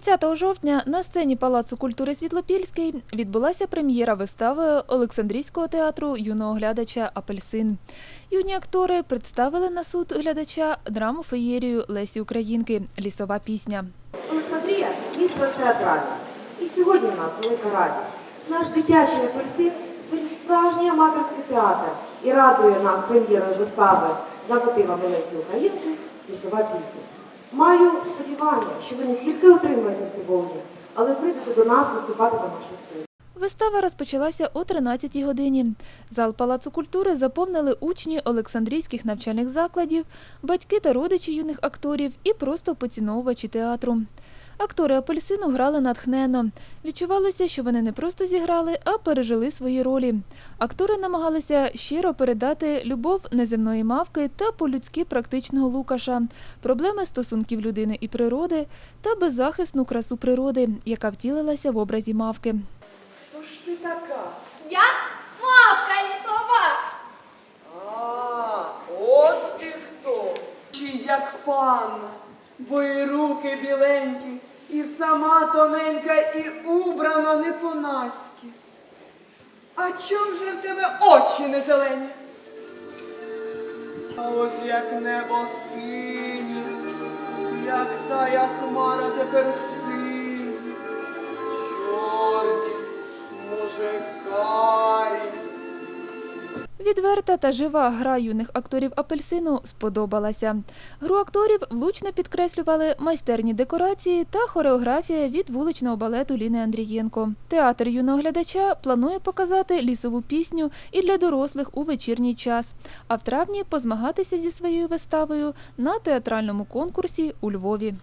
30 жовтня на сцені Палацу культури Світлопільський відбулася прем'єра вистави Олександрійського театру юного глядача Апельсин. Юні актори представили на суд глядача драму феєрію Лесі Українки Лісова пісня. Олександрія місто театральне. І сьогодні у нас велика радість. Наш дитячий апельсин виріс справжній аматорський театр і радує нас прем'єрою вистави за мотивами Лесі Українки Лісова пісня. Маю сподівання, що ви не тільки отримаєте задоволення, але прийдете до нас виступати на нашу сцену. Вистава розпочалася о 13-й годині. Зал Палацу культури заповнили учні Олександрійських навчальних закладів, батьки та родичі юних акторів і просто поціновувачі театру. Актори апельсину грали натхненно. Відчувалося, що вони не просто зіграли, а пережили свої ролі. Актори намагалися щиро передати любов неземної мавки та по-людськи практичного Лукаша, проблеми стосунків людини і природи та беззахисну красу природи, яка втілилася в образі мавки. Ти така? Я мавка лісова. А, от ти хто. Чи як панна, бо і руки біленькі, і сама тоненька, і убрана не по-наськи. А чом же в тебе очі не зелені? А ось як небо синє, як тая хмара тепер сині, Відверта та жива гра юних акторів апельсину сподобалася. Гру акторів влучно підкреслювали майстерні декорації та хореографія від вуличного балету Ліни Андрієнко. Театр юного глядача планує показати лісову пісню і для дорослих у вечірній час, а в травні позмагатися зі своєю виставою на театральному конкурсі у Львові.